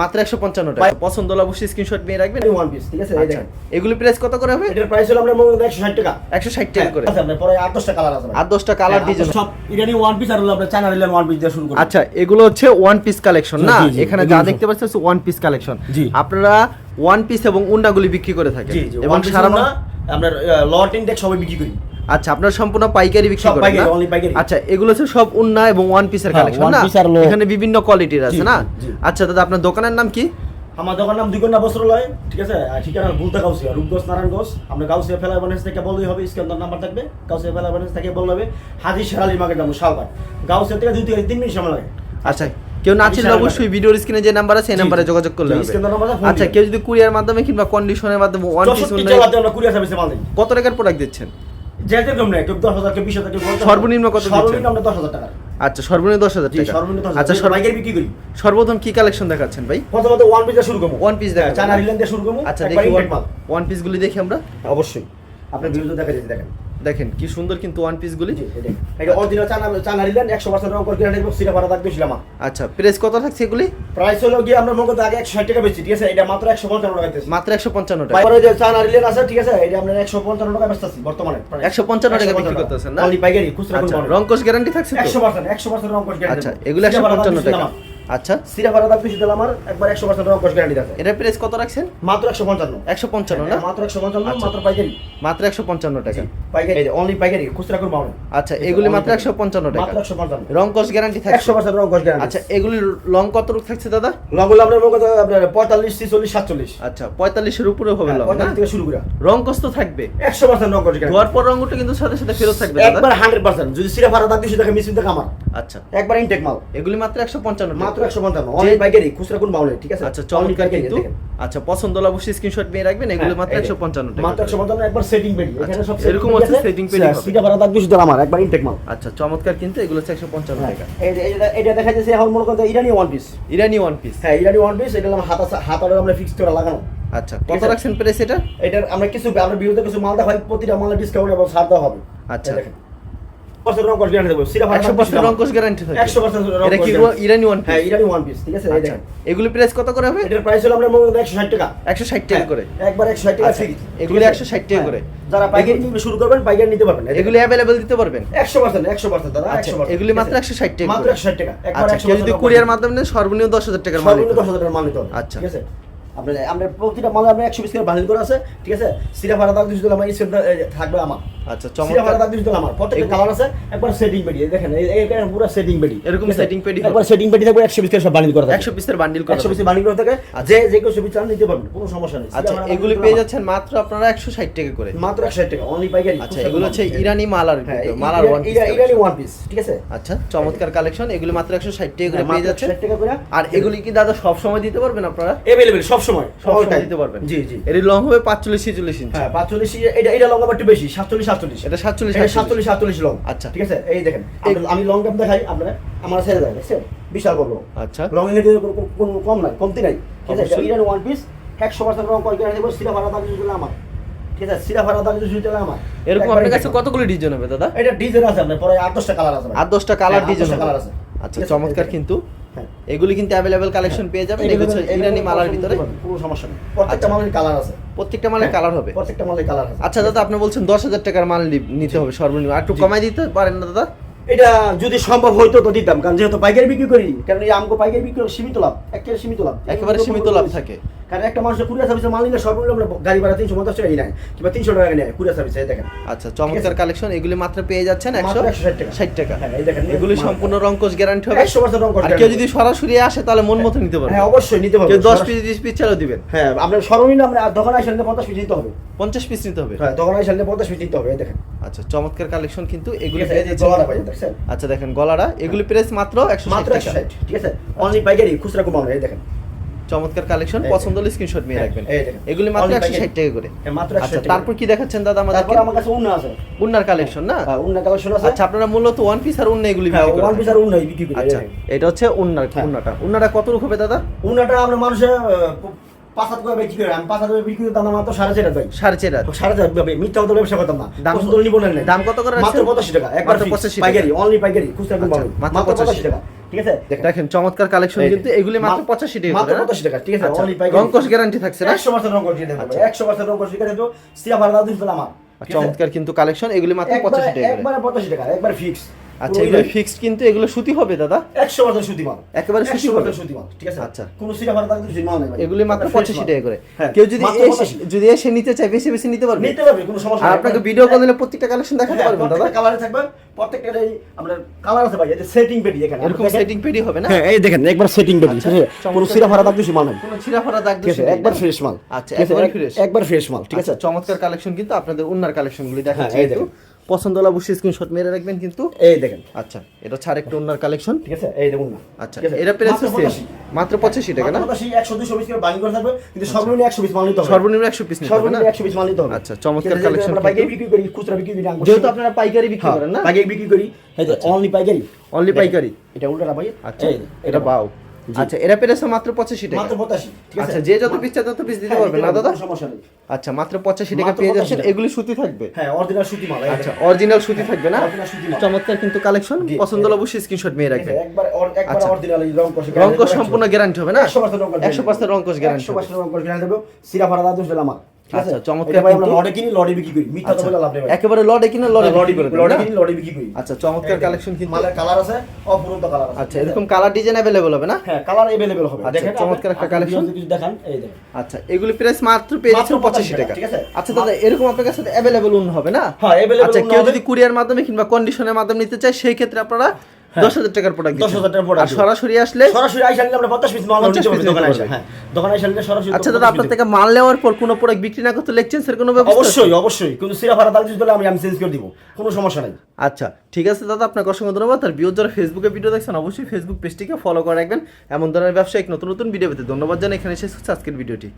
মাত্র একশো পঞ্চান্ন টাকা। পছন্দ হলে অবশ্যই স্ক্রিনশট নিয়ে রাখবেন। one piece, ঠিক আছে? আচ্ছা। এগুলি প্রাইস কত করে হবে? এটার price হলো মনে করেন 160 টাকা। একশো ষাট টাকা করে। আচ্ছা, পরে আট দশটা colour আছে। আর দশটা কালার হ্যাঁ, ডিজাইন সব ইরানি one piece আর হলো আপনার চায়না রিলেন one piece দিয়ে শুরু করি। আচ্ছা এগুলো হচ্ছে ওয়ান পিস কালেকশন না? এখানে যা দেখতে পাচ্ছেন ওয়ান পিস কালেকশন। আপনারা ওয়ান পিস এবং উন্নাগুলি বিক্রি করে থাকেন। এবং সারা আপনার লট ইনটেক সবাই বিক্রি করি। আচ্ছা আপনার সম্পূর্ণ পাইকারি বিক্রি করেন না? আচ্ছা এগুলো হচ্ছে সব উন্না এবং ওয়ান পিসের কালেকশন না? এখানে বিভিন্ন কোয়ালিটির আছে না। আচ্ছা দাদা আপনার দোকানের নাম কি? আমার দোকান নাম দুইকন্যা বস্ত্রালয় ঠিক আছে? ঠিকানা ভুলতা গাউসিয়া রূপগঞ্জ নারায়ণগঞ্জ আপনার গাউসিয়া ফেলার বানেস থেকে বললেই হবে স্ক্যান নাম্বার থাকবে। গাউসিয়া ফেলার বানেস থেকে বললে হবে হাজি শেরালি মার্কেট যাব শাহবাগ গাউসিয়া থেকে দুই থেকে তিন মিনিট সময় লাগে। আচ্ছা কেউ না চিনলে অবশ্যই ভিডিওর স্ক্রিনে যে নাম্বার আছে সেই নাম্বারে যোগাযোগ করলে হবে। আচ্ছা কেউ যদি কুরিয়ার মাধ্যমে কিংবা কন্ডিশনের মাধ্যমে ওয়ান পিস আমরা কুরিয়ার সার্ভিসে মাল দিই কত টাকার প্রোডাক্ট দিচ্ছেন? যে যেরকম নেই কেউ দশ হাজার কেউ বিশ হাজার। কেউ সর্বনিম্ন কত সর্বনিম্ন আমরা দশ হাজার টাকা আচ্ছা সর্বনিম্ন দশ হাজার টাকা। সর্বনিম্ন আচ্ছা বাইকের বিক্রি করি। সর্বপ্রথম কি কালেকশন দেখাচ্ছেন ভাই? প্রথমত ওয়ান পিস শুরু করব। ওয়ান পিস দেখা চায়না শুরু করব আচ্ছা দেখি ওয়ান পিস গুলি দেখি আমরা। অবশ্যই। আপনার ভিডিও দেখা যেতে দেখেন। দেখেন কি সুন্দর কিন্তু ওয়ান পিস গুলি। জি, এটা অরিজিনাল রিলেন একশো পার্সেন্ট রং করে গ্যারান্টি ভাড়া থাকবে ছিলাম আচ্ছা প্রাইস কত থাকছে এগুলি? প্রাইস হলো গিয়ে আমরা মনে আগে একশো ষাট টাকা বেশি ঠিক আছে? এটা মাত্র একশো পঞ্চান্ন টাকা মাত্র একশো পঞ্চান্ন টাকা। তারপরে যে রিলেন আছে ঠিক আছে? এটা আমরা একশো পঞ্চান্ন টাকা বেচতেছি বর্তমানে। 155 টাকা বিক্রি করতেছেন না? পাইকারি খুচরা আচ্ছা রংকশ গ্যারান্টি থাকছে তো? একশো পার্সেন্ট একশো পার্সেন্ট রং করে আচ্ছা এগুলো একশো পঞ্চান্ন টাকা। আচ্ছা। সিরা ভাড়া থাকবে সেটা আমার একবার একশো পার্সেন্ট রং গ্যারান্টি আছে। এটা প্রাইস কত রাখছেন? মাত্র একশো পঞ্চান্ন। একশো পঞ্চান্ন না? মাত্র একশো পঞ্চান্ন আচ্ছা। মাত্র পাইকারি। মাত্র একশো পঞ্চান্ন টাকা। পাইকারি। অনলি পাইকারি খুচরা করব আমরা। আচ্ছা এগুলি মাত্র একশো পঞ্চান্ন টাকা। মাত্র একশো পঞ্চান্ন। রংকশ গ্যারান্টি একশো পার্সেন্ট রং করে গ্যারান্টি আচ্ছা এগুলি লং কত রূপ থাকছে দাদা? লগুলো আপনার করেন আপনার পঁয়তাল্লিশ ছিচল্লিশ সাতচল্লিশ। আচ্ছা পঁয়তাল্লিশের উপরে হবে লং থেকে শুরু করে। রংকশ তো থাকবে। একশো পার্সেন্ট রং করে ধোয়ার পর রঙটা কিন্তু সাথে সাথে ফেরত থাকবে একবার হান্ড্রেড পার্সেন্ট যদি সিরা ভাড়া থাকবে সেটাকে মিসিং থাকে আমার আচ্ছা। একবার ইনটেক মাল। এগুলি মাত্র একশো পঞ্চান্ন মাত্র একশো পঞ্চান্ন। অনলি পাইকারি খুচরা কোন মাল ঠিক আছে? আচ্ছা চমৎকার কিন্তু আচ্ছা পছন্দ হলে অবশ্যই স্ক্রিনশট নিয়ে রাখবেন। এগুলো হ্যাঁ, মাত্র একশো পঞ্চান্ন টাকা। মাত্র একশো পঞ্চান্ন একবার সেটিং পেডি এখানে সব এরকম হচ্ছে পেডি আছে। হবে। সিরা ভাড়া থাকবে সেটা আমার একবার ইনটেক মাল আচ্ছা চমৎকার কিন্তু এগুলো হচ্ছে একশো পঞ্চান্ন হ্যাঁ, টাকা যে- এটা দেখা যাচ্ছে এখন মনে করেন Irani one piece Irani one piece হ্যাঁ ইরানি ওয়ান পিস এটা হাতা হাতারে আমরা ফিক্স করে লাগানো আচ্ছা কত। রাখছেন প্রাইস এটা এটার আমরা কিছু আমরা বিরুদ্ধে কিছু মাল দেখাই প্রতিটা মালের ডিসকাউন্ট এবং ছাড় দেওয়া হবে আচ্ছা। এগুলি প্রাইস কত করে হবে? এটার প্রাইস হলো আমরা করেন একশো ষাট টাকা। একশো ষাট টাকা করে। হ্যাঁ, একবার টাকা আচ্ছা, ফ্রি এগুলি 160 টাকা করে। যারা পাইকারি শুরু করবেন পাইকারি নিতে পারবেন। এগুলি অ্যাভেলেবেল দিতে পারবেন? একশো পার্সেন্ট একশো পার্সেন্ট দাদা আচ্ছা এগুলি মাত্র একশো ষাট টাকা মাত্র টাকা। একবার যদি কুরিয়ার মাধ্যমে নেন সর্বনিম্ন দশ হাজার টাকার মাল সর্বনিম্ন টাকার মাল নিতে হবে। আচ্ছা। ঠিক আছে? আপনার আমরা প্রতিটা মালে আমরা একশো বিশ করে বানিল করে আছে। ঠিক আছে? সিরা ভাড়া দিতে আমার স্ক্রিন থাকবে আমার। আচ্ছা চমৎকার। দিতে আমার। প্রত্যেকটা কালার আছে একবার সেটিং পেডি দেখেন পুরো সেটিং পেডি এরকম setting পেডি একবার সেটিং পেডি থাকবে একশো বিশ করে সব বানিল করে একশো পিসের বান্ডিল করা একশো হবে। বিশ বানিল থাকে। আচ্ছা। যে যে কেউ চান নিতে পারবেন কোনো সমস্যা নেই। আচ্ছা এগুলি পেয়ে যাচ্ছেন মাত্র আপনারা একশো ষাট টাকা করে। মাত্র একশো টাকা অনলি পাইকারি। আচ্ছা এগুলো হচ্ছে ইরানি মালার হ্যাঁ মালার one piece Irani one piece ঠিক আছে? আচ্ছা চমৎকার কালেকশন এগুলি মাত্র একশো ষাট টাকা করে হ্যাঁ, পেয়ে মাত্র যাচ্ছেন। 60 টাকা করে। আর এগুলি কি দাদা সব সময় দিতে পারবেন আপনারা? এভেলেবেল সব সময়। সব সময় দিতে পারবেন। জি জি। এর লং হবে পাঁচচল্লিশ ছিচল্লিশ ইঞ্চি হ্যাঁ পাঁচচল্লিশ এটা এটা লং হবে একটু বেশি সাতচল্লিশ সাতচল্লিশ। এটা সাতচল্লিশ সাতচল্লিশ। সাতচল্লিশ লং আচ্ছা। ঠিক আছে? এই দেখেন আমি লং টাইম দেখাই আপনারা আমার ছেড়ে দেয় দেখছেন? বিশাল বড় আচ্ছা। লং এর কোনো কম নাই কমতি নাই। ঠিক আছে। ইরানি ওয়ান পিস একশো পার্সেন্ট রং করে দেবো সিরা ভাড়া দাম আমার। ঠিক আছে? সিরা ভাড়া দাম যদি আমার। এরকম আপনার কাছে দেখো। কতগুলো ডিজাইন হবে দাদা? এটা ডিজাইন আছে আপনার পরে আট দশটা কালার আছে। আট দশটা কালার ডিজাইন কালার আছে। আচ্ছা চমৎকার কিন্তু। এগুলি কিন্তু অ্যাভেলেবেল কালেকশন পেয়ে যাবেন। এগুলো হচ্ছে ইরানি মালার ভিতরে। কোনো সমস্যা নেই। প্রত্যেকটা আচ্ছা। মালের কালার আছে। প্রত্যেকটা মালের কালার হবে? প্রত্যেকটা মালের কালার আছে আচ্ছা দাদা আপনি বলছেন দশ হাজার টাকার মাল নিতে হবে সর্বনিম্ন। আর একটু কমাই দিতে পারেন না দাদা? এটা যদি সম্ভব হইতো তো দিতাম কারণ যেহেতু পাইকারি বিক্রি করি কারণ এই আমগো পাইকারি বিক্রি সীমিত লাভ একেবারে সীমিত লাভ। একেবারে সীমিত লাভ থাকে। কারণ একটা মানুষের কুরিয়ার সার্ভিসে মাল নিলে সর্বনিম্ন আমরা গাড়ি ভাড়া তিনশো পঞ্চাশ টাকা নেয় কিংবা তিনশো টাকা নেয় কুরিয়ার সার্ভিসে দেখেন। আচ্ছা চমৎকার কালেকশন এগুলি মাত্র পেয়ে যাচ্ছেন একশো মাত্র 160 টাকা। ষাট টাকা। হ্যাঁ, দেখেন, এগুলি সম্পূর্ণ রঙ্কশ গ্যারান্টি হবে। একশো পার্সেন্ট রং আর কেউ যদি সরাসরি আসে তাহলে মন মতো নিতে পারবে। হ্যাঁ অবশ্যই নিতে পারবে। দশ পিস পিস চালও দিবেন। হ্যাঁ আপনার সর্বনিম্ন আমরা দোকানে আসলে পঞ্চাশ পিস নিতে হবে। পঞ্চাশ পিস নিতে হবে। হ্যাঁ দোকানে আসলে পঞ্চাশ পিস নিতে হবে দেখেন। আচ্ছা চমৎকার কালেকশন কিন্তু এগুলি? আচ্ছা দেখেন গলাটা এগুলি প্রাইস মাত্র একশো মাত্র ঠিক আছে? অনলি পাইকারি খুচরা কমানো দেখেন। চমৎকার কালেকশন পছন্দ হলে স্ক্রিনশট নিয়ে রাখবেন। এগুলি মাত্র একশো ষাট টাকা করে। আচ্ছা তারপর কি দেখাচ্ছেন দাদা তারপর আমাদের আমার কাছে উন্না আছে। উন্নার কালেকশন না? হ্যাঁ উন্না কালেকশন আছে। আচ্ছা আপনারা মূলত ওয়ান পিস আর উন্না এগুলি হ্যাঁ বিক্রি ওয়ান পিস আর উন্নাই বিক্রি করি আচ্ছা এটা হচ্ছে উন্নার হ্যাঁ। উন্নাটা? উন্নাটা কত রূপ হবে দাদা? উন্নাটা আমরা মানুষের পাঁচ হাত করে বিক্রি আমি পাঁচ হাত করে বিক্রি করি দাম মাত্র সাড়ে চার ভাই। সাড়ে চার সাড়ে চার মিথ্যা কথা ব্যবসা করতাম না। দাম নিব না দাম কত করে মাত্র পঁচাশি টাকা একবার মাত্র fix, 85 টাকা। পাইকারি অনলি পাইকারি খুচরা আচ্ছা, মাত্র মাত্র 85 পঁচাশি টাকা। ঠিক আছে দেখেন চমৎকার কালেকশন কিন্তু এগুলি মাত্র মা- পঁচাশি টাকা মাত্র করে, 85 টাকা, ঠিক আছে? আচ্ছা, Only পাইকারি। গ্যারান্টি থাকছে না 100% রং করে দিয়ে 100% রং করে দিয়ে দেবো। ভাড়া দাও দিতে আমার চমৎকার কিন্তু কালেকশন এগুলি মাত্র পঁচাশি টাকা করে। একবারে 85 টাকা, একবার ফিক্স আচ্ছা এগুলো ফিক্সড কিন্তু এগুলো সুতি হবে দাদা? 100% সুতি মাল। একেবারে সুতি হবে? সুতি মাল ঠিক আছে? আচ্ছা। কোনো সিরা ভাড়া দাও দিতে মাল নেই এগুলি মাত্র একবার fresh পঁচাশি মাল। টাকা করে। হ্যাঁ, কেউ যদি 85 যদি এসে নিতে চায় বেশি বেশি নিতে পারবে। নিতে পারবে কোনো সমস্যা নেই। আপনাকে ভিডিও কল দিলে প্রত্যেকটা কালেকশন দেখাতে হ্যাঁ, পারবেন দাদা? প্রত্যেকটা কালারে থাকবে। প্রত্যেকটারই আমরা কালার আছে ভাই এই যে সেটিং পেটি এখানে। এরকম সেটিং পেডি হবে না? হ্যাঁ এই দেখেন একবার সেটিং পেটি আচ্ছা, ঠিক আছে? কোনো চমৎকার। সিরা ভাড়া দাও দিতে মাল নেই। কোনো ছিঁড়া ফাড়া দাগ ঠিক একবার ফ্রেশ মাল। আচ্ছা আছে, ফ্রেশ একবার ফ্রেশ মাল ঠিক আছে? আচ্ছা চমৎকার কালেকশন কিন্তু আপনাদের উন্নার কালেকশনগুলি দেখাচ্ছি হ্যাঁ, এই একটু পছন্দ হলে অবশ্যই স্ক্রিনশট মেরে রাখবেন কিন্তু। এই দেখেন আচ্ছা এটা ছাড় একটা উন্নার কালেকশন ঠিক আছে? এই দেখুন না। আচ্ছা এটা প্রাইস মাত্র 85 পঁচাশি। টাকা না? মাত্র 85, 100 200 পিস করে বাঙি করে থাকবে কিন্তু সর্বনিম্ন 100 পিস মাল নিতে হবে। সর্বনিম্ন একশো পিস নিতে হবে সর্বনিম্ন 100 পিস মাল নিতে হবে। আচ্ছা, চমৎকার কালেকশন আমরা পাইকারি বিক্রি করি খুচরা বিক্রি করি যেহেতু আপনারা পাইকারি বিক্রি হ্যাঁ, করেন না? পাইকারি বিক্রি করি। এই অনলি পাইকারি। অনলি পাইকারি। এটা উল্টাটা ভাই। আচ্ছা এটা বাও আচ্ছা এরা পেরেছে মাত্র পঁচাশি টাকা। মাত্র পঁচাশি আচ্ছা যে যত পিস তত পিস দিতে পারবে না দাদা? সমস্যা নেই। আচ্ছা মাত্র পঁচাশি টাকা পেয়ে যাচ্ছেন এগুলি সুতি থাকবে? হ্যাঁ অরিজিনাল সুতি মাল আচ্ছা অরিজিনাল সুতি থাকবে না। চমৎকার কিন্তু কালেকশন পছন্দ হলে অবশ্যই স্ক্রিনশট মেয়ে রাখবেন। একবার একবার আচ্ছা। অরিজিনাল এই রং কষে রংকশ সম্পূর্ণ গ্যারান্টি হবে না? 100% রং কষে একশো পার্সেন্ট রংকশ গ্যারান্টি 100% রং কষে গ্যারান্টি দেবো সিরা দিলাম ঠিক আছে আচ্ছা, চমৎকার এটা ভাই আমরা কিন্তু- লটে কিনি লটে বিক্রি করি মিথ্যা তো বলে লাভ নেই ভাই একেবারে লড়ে কিনা লড়ে লটে বিক্রি করে দেন, লটে না? কিনি লটে বিক্রি করি আচ্ছা চমৎকার কালেকশন কিন্তু মালের কালার আছে অপূর্ণ কালার আছে আচ্ছা এরকম কালার ডিজাইন অ্যাভেলেবল হবে না হ্যাঁ কালার अवेलेबल হবে আচ্ছা, দেখেন চমৎকার একটা collection। কিছু দেখান এই দেখেন আচ্ছা এগুলি প্রাইস মাত্র পেয়ে মাত্র যাচ্ছেন 85 পঁচাশি টাকা ঠিক আছে? আচ্ছা দাদা এরকম আপনার কাছে অ্যাভেলেবল উন হবে না হ্যাঁ, available আচ্ছা উন কেউ হবে। যদি কুরিয়ার মাধ্যমে কিংবা কন্ডিশনের মাধ্যমে নিতে চায় সেই ক্ষেত্রে আপনারা দশ হাজার টাকার প্রোডাক্ট 10,000 টাকার product আর দিব। সরাসরি আসলে সরাসরি আইসা নিলে আমরা 50 পিস মাল নিতে পারব দোকানে পারবে। হ্যাঁ। দোকানে নিলে সরাসরি আচ্ছা দাদা আপনার থেকে মাল নেওয়ার পর কোনো প্রোডাক্ট বিক্রি না করতে লেকচেন্সের কোনো ব্যবস্থা অবশ্যই অবশ্যই। কিন্তু সিরা ভাড়া দিলে আমি আমি চেঞ্জ করে দিব। কোনো সমস্যা নাই। আচ্ছা ঠিক আছে দাদা আপনাকে অসংখ্য ধন্যবাদ। আর বিয়োর যারা ফেসবুকে ভিডিও দেখছেন অবশ্যই ফেসবুক পেজটিকে ফলো করে রাখবেন। এমন ধরনের ব্যবসায়িক নতুন নতুন ভিডিও পেতে ধন্যবাদ জানাই। এখানে শেষ হচ্ছে আজকের ভিডিওটি